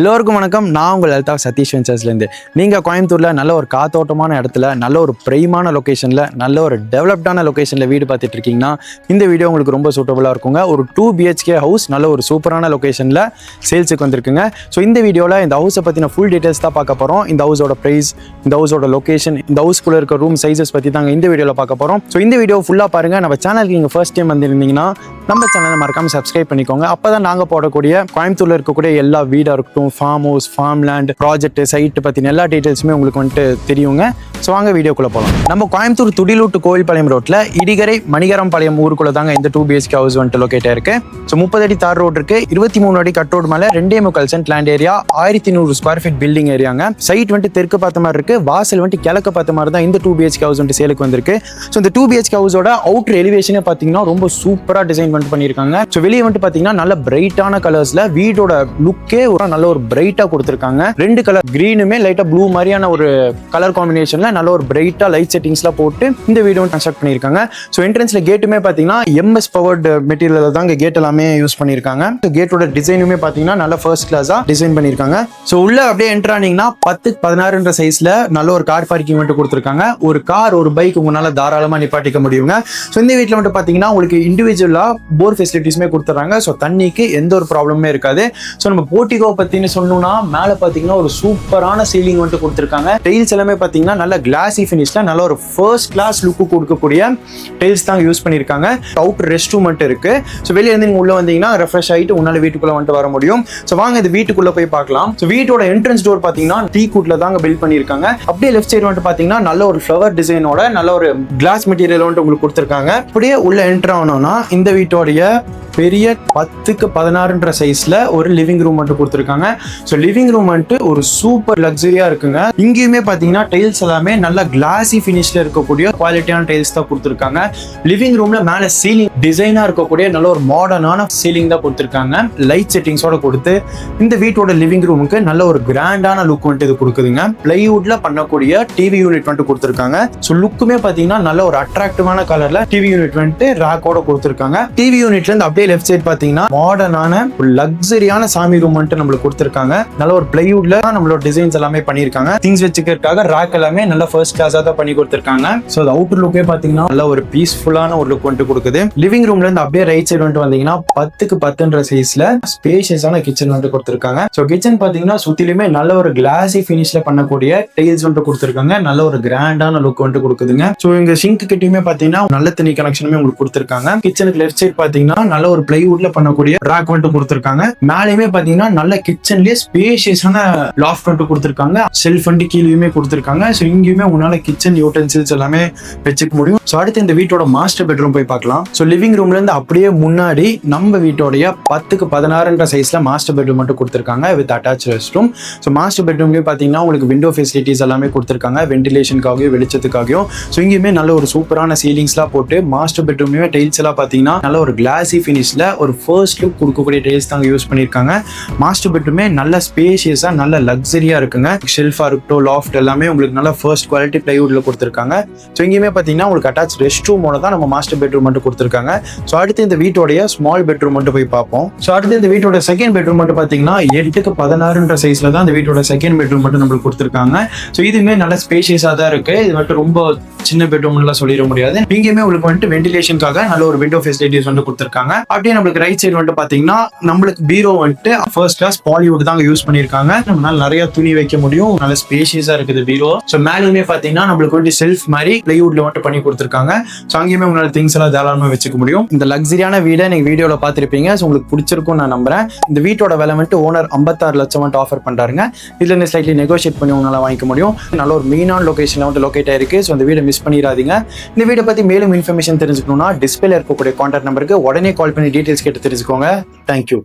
எல்லோருக்கும் வணக்கம். நான் உங்கள் லலிதா சதீஷ் வெஞ்சர்ஸ்லேருந்து. நீங்கள் கோயம்புத்தூரில் நல்ல ஒரு காத்தோட்டமான இடத்துல நல்ல ஒரு பிரைமான லொக்கேஷனில் நல்ல ஒரு டெவலப்டான லொக்கேஷனில் வீடு பார்த்துட்டு இருக்கீங்கன்னா இந்த வீடியோ உங்களுக்கு ரொம்ப சூட்டபுளாக இருக்குங்க. ஒரு டூ பிஹெச்கே ஹவுஸ் நல்ல ஒரு சூப்பரான லொக்கேஷனில் சேல்ஸுக்கு வந்திருக்குங்க. ஸோ இந்த வீடியோவில் இந்த ஹவுஸை பற்றின ஃபுல் டீட்டெயில்ஸ் தான் பார்க்க போகிறோம் இந்த ஹவுஸோட ப்ரைஸ் இந்த ஹவுஸோட லொக்கேஷன் இந்த ஹவுஸ்க்குள்ளே இருக்க ரூம் சைஸஸ் பற்றி தாங்க இந்த வீடியோவில் பார்க்க போகிறோம் ஸோ இந்த வீடியோ ஃபுல்லாக பாருங்கள் நம்ம சேனலுக்கு நீங்கள் ஃபர்ஸ்ட் டைம் வந்திருந்தீங்கன்னா நம்ம சேனலை மறக்காமல் சப்ஸ்கிரைப் பண்ணிக்கோங்க. அப்போ தான் நாங்கள் போடக்கூடிய கோயம்புத்தூரில் இருக்கக்கூடிய எல்லா வீடாக இருக்கட்டும் farm house farm land project site பற்றின எல்லா டீட்டெயில்ஸுமே உங்களுக்கு வந்துட்டு தெரியுங்க. ஸோ வாங்க வீடியோக்குள்ளே போகலாம் நம்ம கோயம்புத்தூர் துடிலூட்டு கோயில்பாளையம் ரோட்டில் இடிகரை மணிகரம் பாளையம் ஊருக்குள்ள தாங்க இந்த டூ பிஎஸ்கே ஹவுஸ் வந்துட்டு லொக்கேட்டாக இருக்கு ஸோ முப்பது அடி தார் ரோடு இருக்கு. இருபத்தி மூணு அடி கட் ரோடு மேலே ரெண்டே முக்கால் சென்ட் லேண்ட் ஏரியா ஆயிரத்தி நூறு ஸ்கொயர் ஃபீட் பில்டிங் ஏரியாங்க சைட் வந்துட்டு தெற்கு பார்த்த மாதிரி இருக்கு. வாசல் வந்துட்டு கிழக்கு பார்த்த மாதிரி தான் இந்த டூ பிஹெச்கே ஹவுஸ் வந்துட்டு சேலுக்கு வந்திருக்கு. ஸோ இந்த டூ பிஹெச்கே ஹவுஸோட அவுட்டர் எலிவேஷனே பார்த்தீங்கன்னா ரொம்ப சூப்பராக டிசைன் வந்துட்டு பண்ணியிருக்காங்க. ஸோ வெளியே வந்துட்டு பார்த்தீங்கன்னா நல்ல பிரைட்டான கலர்ஸில் வீடோட லுக்கே ஒரு நல்ல ஒரு பிரைட்டாக கொடுத்துருக்காங்க. ரெண்டு கலர் க்ரீனுமே லைட்டாக ப்ளூ மாதிரியான ஒரு கலர் காம்பினேஷனில் நல்ல ஒரு பிரைட்டாக லைட் செட்டிங்ஸ்லாம் போட்டு இந்த வீடியோ கன்ஸ்ட்ரக்ட் பண்ணியிருக்காங்க. ஸோ என்ட்ரன்ஸில் கேட்டுமே பார்த்தீங்கன்னா எம்எஸ் பவர்டு மெட்டீரியல் தான் இங்கே கேட் எல்லாமே யூஸ் பண்ணியிருக்காங்க. ஸோ கேட்டோட டிசைனுமே பார்த்தீங்கன்னா நல்ல ஃபர்ஸ்ட் கிளாஸாக டிசைன் பண்ணியிருக்காங்க. ஸோ உள்ள அப்படியே என்ட்ரு ஆனீங்கன்னா பத்து பதினாறுன்ற சைஸில் நல்ல ஒரு கார் பார்க்கிங் மட்டும் கொடுத்துருக்காங்க. ஒரு கார் ஒரு பைக் உங்களால தாராளமாக நிப்பாட்டிக்க முடியுங்க. ஸோ இந்த வீட்டில் மட்டும் பார்த்தீங்கன்னா உங்களுக்கு இண்டிவிஜுவலாக போர் ஃபெசிலிட்டிஸுமே கொடுத்துட்றாங்க ஸோ தண்ணிக்கு எந்த ஒரு ப்ராப்ளமே இருக்காது. ஸோ நம்ம போர்ட்டிகோ பற்றினு சொன்னோம்னா மேலே பார்த்தீங்கன்னா ஒரு சூப்பரான சீலிங் வந்துட்டு கொடுத்துருக்காங்க. டைல்ஸ் எல்லாமே பார்த்தீங்கன்னா நல்ல கிளாஸி ஃபினிஷில் நல்ல ஒரு ஃபர்ஸ்ட் கிளாஸ் லுக்கு கொடுக்கக்கூடிய டைல்ஸ் தான் யூஸ் பண்ணியிருக்காங்க. அவுட் ரெஸ்ட் ரூம் மட்டும் இருக்கு. ஸோ வெளியே இருந்து நீங்கள் உள்ள வந்தீங்கன்னா ரெஃப்ரெஷ் ஆகிட்டு உன்னால் வீட்டுக்குள்ள வந்துட்டு வர முடியும். ஸோ வாங்க இது வீட்டுக்குள்ளே போய் பார்க்கலாம். ஸோ வீட்டோட என்ட்ரன்ஸ் டோர் பார்த்தீங்கன்னா டீ கூட்ல தாங்க பில்ட் பண்ணியிருக்காங்க. அப்படியே லெஃப்ட் சைடு வந்துட்டு பார்த்தீங்கன்னா நல்ல ஒரு ஃப்ளவர் டிசைனோட நல்ல ஒரு கிளாஸ் மெட்டீரியல் வந்துட்டு உங்களுக்கு கொடுத்துருக்காங்க. அப்படியே உள்ள என்ட்ரு ஆனோம்னா இந்த வீட்டோடைய பெரிய பத்துக்கு பதினாறுன்ற சைஸ்ல ஒரு லிவிங் ரூம் மட்டும் கொடுத்துருக்காங்க. ஸோ லிவிங் ரூம் வந்துட்டு ஒரு சூப்பர் லக்ஸரியா இருக்குங்க. இங்கேயுமே பார்த்தீங்கன்னா டைல்ஸ் எல்லாமே நல்ல கிளாசி ஃபினிஷில் இருக்கக்கூடிய குவாலிட்டியான டைல்ஸ் தான் கொடுத்துருக்காங்க. லிவிங் ரூம்ல மேலே சீலிங் டிசைனா இருக்கக்கூடிய நல்ல ஒரு மாடர்னான சீலிங் தான் கொடுத்துருக்காங்க. லைட் செட்டிங்ஸோட கொடுத்து இந்த வீட்டோட லிவிங் ரூமுக்கு நல்ல ஒரு கிராண்டான லுக் வந்துட்டு இது கொடுக்குதுங்க. பிளைவுட்ல பண்ணக்கூடிய டிவி யூனிட் வந்துட்டு கொடுத்துருக்காங்க. ஸோ லுக்குமே பார்த்தீங்கன்னா நல்ல ஒரு அட்ராக்டிவான கலர்ல டிவி யூனிட் வந்துட்டு ரேக்கோட கொடுத்துருக்காங்க. டிவி யூனிட்ல இருந்து அப்படியே லெஃப்ட் சைடு பார்த்தீங்கன்னா மாடர்னான ஒரு லக்ஸரியான சாமி ரூம் வந்துட்டு நம்மளுக்கு கொடுத்துருக்காங்க. நல்ல ஒரு பிளைவுட்ல நம்மளோட டிசைன்ஸ் எல்லாமே பண்ணியிருக்காங்க. திங்ஸ் வச்சுக்கிறதுக்காக ரேக் எல்லாமே நல்லா ஃபர்ஸ்ட் கிளாஸா தான் பண்ணி கொடுத்துருக்காங்க. ஸோ அது அவுட்டர் லுக்கே பார்த்தீங்கன்னா நல்ல ஒரு பீஸ்ஃபுல்லான ஒரு லுக் வந்துட்டு கொடுக்குது. லிவிங் ரூம்ல இருந்து அப்படியே ரைட் சைடு வந்துட்டு வந்தீங்கன்னா பத்துக்கு பத்துன்ற சைஸ்ல ஸ்பேஷியஸான கிச்சன் வந்து கொடுத்துருக்காங்க. ஸோ கிச்சன் பார்த்தீங்கன்னா சுத்திலுமே நல்ல ஒரு கிளாஸி ஃபினிஷ்ல பண்ணக்கூடிய டைல்ஸ் வந்துட்டு கொடுத்துருக்காங்க. நல்ல ஒரு கிராண்டான லுக் வந்துட்டு கொடுக்குதுங்க. ஸோ இங்க சிங்க் கிட்டயுமே பார்த்தீங்கன்னா நல்ல தண்ணி கனெக்ஷனுமே உங்களுக்கு கொடுத்துருக்காங்க. கிச்சனுக்கு லெஃப்ட் சைடு பார்த்தீங்கன்னா நல்ல ஒரு பிளைவுட்ல பண்ணக்கூடிய ரேக் வந்துட்டு கொடுத்துருக்காங்க. மேலேயுமே பார்த்தீங்கன்னா நல்ல கிச்சன்லயே ஸ்பேஷியஸான லாஃப்ட் வந்துட்டு கொடுத்துருக்காங்க. செல்ஃப் வந்துட்டு கீழேயுமே கொடுத்துருக்காங்க. ஸோ இங்கேயுமே உங்களால கிச்சன் யூட்டன்சில்ஸ் எல்லாமே வச்சுக்க முடியும். ஸோ அடுத்து இந்த வீட்டோட மாஸ்டர் பெட்ரூம் போய் பார்க்கலாம். ஸோ லிவிங் ரூம்ல இருந்து அப்படியே முன்னாடி நம்ம வீட்டோடைய பத்துக்கு பதினாறுன்ற சைஸ்ல மாஸ்டர் பெட்ரூம் மட்டும் கொடுத்துருக்காங்க with attach rest room so master பெட்ரூம்லேயே பார்த்தீங்கன்னா உங்களுக்கு விண்டோ ஃபெசிலிட்டிஸ் எல்லாமே கொடுத்துருக்காங்க. வென்டிலேஷனுக்காகவும் வெளிச்சத்துக்காகவும் ஸோ இங்கேயுமே நல்ல ஒரு சூப்பரான சீலிங்ஸ்லாம் போட்டு மாஸ்டர் பெட்ரூம்லேயுமே டைல்ஸ் எல்லாம் பார்த்தீங்கன்னா நல்ல ஒரு கிளாஸி ஃபினிஷ்ல ஒரு ஃபர்ஸ்ட் லுக் கொடுக்கக்கூடிய டைல்ஸ் தாங்க யூஸ் பண்ணியிருக்காங்க மாஸ்டர் பெட்ரூமே நல்ல ஸ்பேஷியஸாக நல்ல லக்ஸரியா இருக்குங்க. ஷெல்ஃபாக இருக்கட்டும் லாஃப்ட் எல்லாமே உங்களுக்கு நல்ல ஃபர்ஸ்ட் குவாலிட்டி பிளைவுட்ல கொடுத்துருக்காங்க. ஸோ இங்கேயுமே பார்த்தீங்கன்னா உங்களுக்கு அட்டாச் ரெஸ்ட் ரூமோட தான் நம்ம மாஸ்டர் பெட்ரூம் மட்டும் கொடுத்துருக்காங்க. ஸோ அடுத்து இந்த வீட்டோடைய ஸ்மால் பெட்ரூம் மட்டும் போய் பார்ப்போம். ஸோ அடுத்து இந்த வீட்டோட செகண்ட் பெட்ரூம் மட்டும் பார்த்தீங்கன்னா எட்டுக்கு பதினாறுன்ற சைஸ்ல தான் இந்த வீட்டோட செகண்ட் பெட்ரூம் மட்டும் நம்மளுக்கு கொடுத்துருக்காங்க. ஸோ இதுவுமே நல்ல ஸ்பேஷியஸாக தான் இருக்கு. இது மட்டும் ரொம்ப சின்ன பெட்ரூம்லாம் சொல்லிட முடியாது. இங்கேயுமே உங்களுக்கு வந்துட்டு வென்டிலேஷனுக்காக நல்ல ஒரு விண்டோ ஃபெசிலிட்டிஸ் வந்து கொடுத்துருக்காங்க. அப்படியே நம்மளுக்கு ரைட் சைடு வந்துட்டு பார்த்தீங்கன்னா நம்மளுக்கு பீரோ வந்துட்டு ஃபர்ஸ்ட் கிளாஸ் பாலிவுட் தாங்க யூஸ் பண்ணியிருக்காங்க. நம்மளால நிறைய துணி வைக்க முடியும். நல்ல ஸ்பேஷியஸாக இருக்குது பீரோ ஸோ மேலுமே பார்த்தீங்கன்னா நம்மளுக்கு வந்து செல்ஃப் மாதிரி பிளைவுட்ல மட்டும் பண்ணி கொடுத்துருக்காங்க. ஸோ அங்கேயுமே உங்களால் திங்ஸ் எல்லாம் தாராளமாக வச்சுக்க முடியும். இந்த லக்ஸரியான வீடை நீங்கள் வீடியோவில் பார்த்துருப்பீங்க. ஸோ உங்களுக்கு பிடிச்சிருக்கும் நான் நம்புறேன். இந்த வீட்டோட விலை வந்துட்டு ஓனர் ஐம்பத்தாறு லட்சம் வந்துட்டு ஆஃபர் பண்ணுறாங்க இதில் இருந்து ஸ்லைட்லி நெகோஷியேட் பண்ணி உங்களால் வாங்கிக்க முடியும். நல்ல ஒரு மெயினான லொகேஷனில் வந்துட்டு லொக்கேட் ஆயிருக்கு. ஸோ அந்த வீடை மிஸ் பண்ணிடாதீங்க. இந்த வீடை பற்றி மேலும் இன்ஃபர்மேஷன் தெரிஞ்சுக்கணும்னா டிஸ்பிளே இருக்கக்கூடிய கான்டாக்ட் நம்பருக்கு உடனே கால் பண்ணி டீட்டெயில்ஸ் கேட்டு தெரிஞ்சுக்கோங்க. தேங்க்யூ